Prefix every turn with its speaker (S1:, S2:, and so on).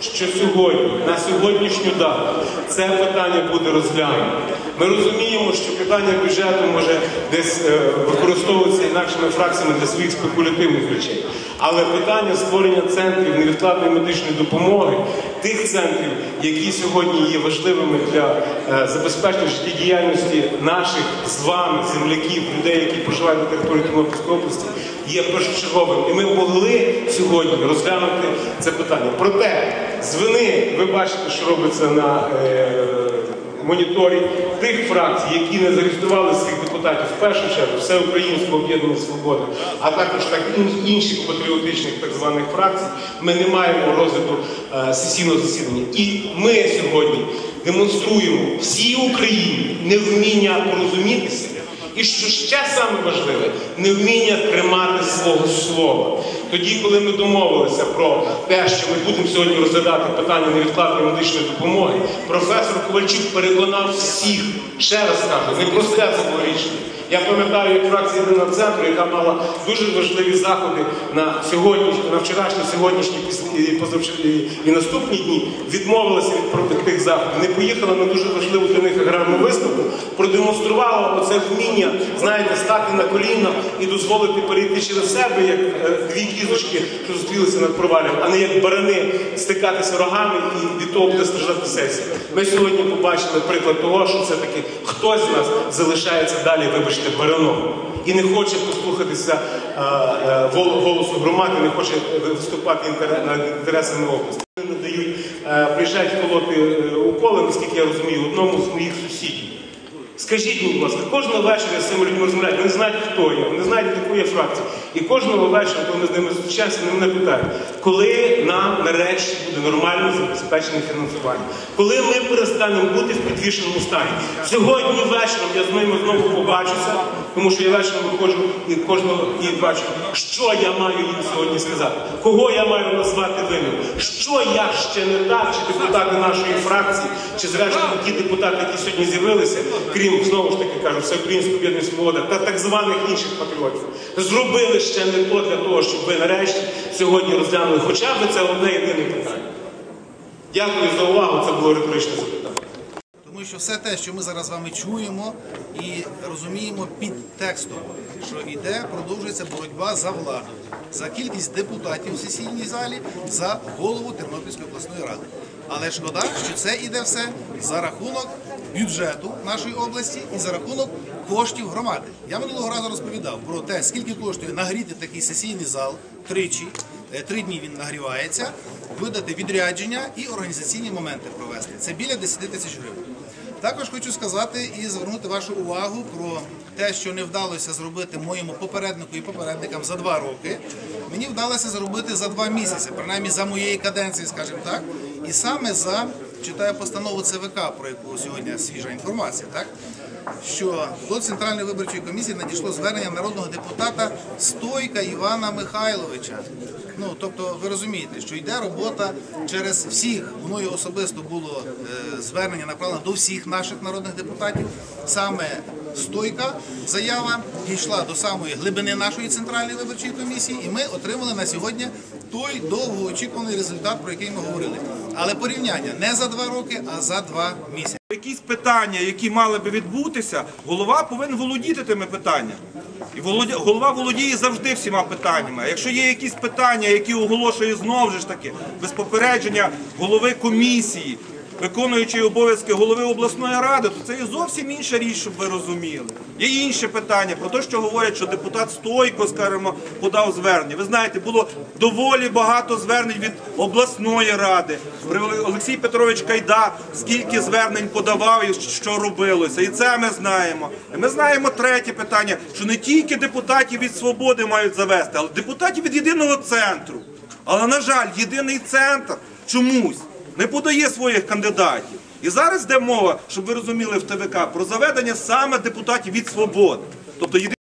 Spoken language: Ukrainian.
S1: що сьогодні, на сьогоднішню дату, це питання буде розглянуто. Ми розуміємо, що питання бюджету може десь е, використовуватися інакшими фракціями для своїх спекулятивних речей. Але питання створення центрів невідкладної медичної допомоги, тих центрів, які сьогодні є важливими для е, забезпечення життєдіяльності наших з вами земляків, людей, які проживають на території Тернопільської області, є першочерговим. І ми могли сьогодні розглянути це питання. Проте з вини ви бачите, що робиться на моніторі тих фракцій, які не зареєстрували своїх депутатів в першу чергу, все Українське об'єднання Свобода, а також так інших патріотичних так званих фракцій, ми не маємо розгляду е, сесійного засідання. І ми сьогодні демонструємо всій Україні невміння порозумітися. І що ще саме важливе, невміння тримати свого слова. Тоді, коли ми домовилися про те, що ми будемо сьогодні розглядати питання невідкладної медичної допомоги, професор Ковальчук переконав всіх, ще раз кажу, не просте це було рішення. Я пам'ятаю, як фракція єдиного центру, яка мала дуже важливі заходи на сьогодні, на вчорашні, сьогоднішні після- і наступні дні, відмовилася від проти заходів, не поїхала на дуже важливу для них аграрну виставку, продемонструвала оце вміння, знаєте, стати на коліна і дозволити перейти через себе, як е, дві кізочки, що зустрілися над провалем, а не як барани стикатися рогами і від того буде страждати сесія. Ми сьогодні побачили приклад того, що все-таки хтось з нас залишається далі, вибачте, бараном. І не хоче послухатися е, е, гол- голосу громади, не хоче виступати інтере- над інтересами області. Вони надають, е, приїжджають колоти е, уколи, наскільки я розумію, одному з моїх сусідів. Скажіть, мені, будь ласка, кожного вечора з цими людьми розмовляю, вони знають, хто я, вони знають, яку я фракцію. І кожного вечора, коли ми з ними зустрічаємося, вони мене питають, коли нам нарешті буде нормально забезпечене фінансування, коли ми перестанемо бути в підвішеному стані. Сьогодні вечором я з ними знову побачуся, тому що я вечором виходжу і кожного і бачу, що я маю їм сьогодні сказати, кого я маю назвати винним, що я ще не так, чи депутати нашої фракції, чи зрештою ті депутати, які сьогодні з'явилися, крім знову ж таки кажу, Всеукраїнського об'єднання свобода та так званих інших патріотів, зробили ще не то для того, щоб ви нарешті сьогодні розглянули хоча б це одне єдине питання. Дякую за увагу. Це було риторичне запитання.
S2: Тому що все те, що ми зараз з вами чуємо і розуміємо під текстом, що йде, продовжується боротьба за владу, за кількість депутатів в сесійній залі, за голову Тернопільської обласної ради. Але шкода, що це йде все за рахунок бюджету нашої області і за рахунок коштів громади. Я минулого разу розповідав про те, скільки коштує нагріти такий сесійний зал тричі. Е, Три дні він нагрівається, видати відрядження і організаційні моменти провести. Це біля 10 тисяч гривень. Також хочу сказати і звернути вашу увагу про те, що не вдалося зробити моєму попереднику і попередникам за два роки. Мені вдалося зробити за два місяці, принаймні за моєї каденції, скажімо так, і саме за читаю постанову ЦВК, про яку сьогодні свіжа інформація, так що до Центральної виборчої комісії надійшло звернення народного депутата Стойка Івана Михайловича. Ну тобто, ви розумієте, що йде робота через всіх. Мною особисто було е, звернення направлено до всіх наших народних депутатів. Саме стойка заява дійшла до самої глибини нашої центральної виборчої комісії, і ми отримали на сьогодні той довгоочікуваний результат, про який ми говорили. Але порівняння не за два роки, а за два місяці.
S3: Якісь питання, які мали би відбутися, голова повинен володіти тими питаннями. І голова володіє завжди всіма питаннями. Якщо є якісь питання, які оголошує знову ж таки без попередження голови комісії, виконуючи обов'язки голови обласної ради, то це є зовсім інша річ, щоб ви розуміли. Є інше питання про те, що говорять, що депутат Стойко, скажімо, подав звернення. Ви знаєте, було доволі багато звернень від обласної ради. Олексій Петрович Кайда скільки звернень подавав і що робилося. І це ми знаємо. І ми знаємо третє питання, що не тільки депутатів від свободи мають завести, але депутатів від єдиного центру. Але, на жаль, єдиний центр чомусь не подає своїх кандидатів. І зараз йде мова, щоб ви розуміли в ТВК, про заведення саме депутатів від свободи. Тобто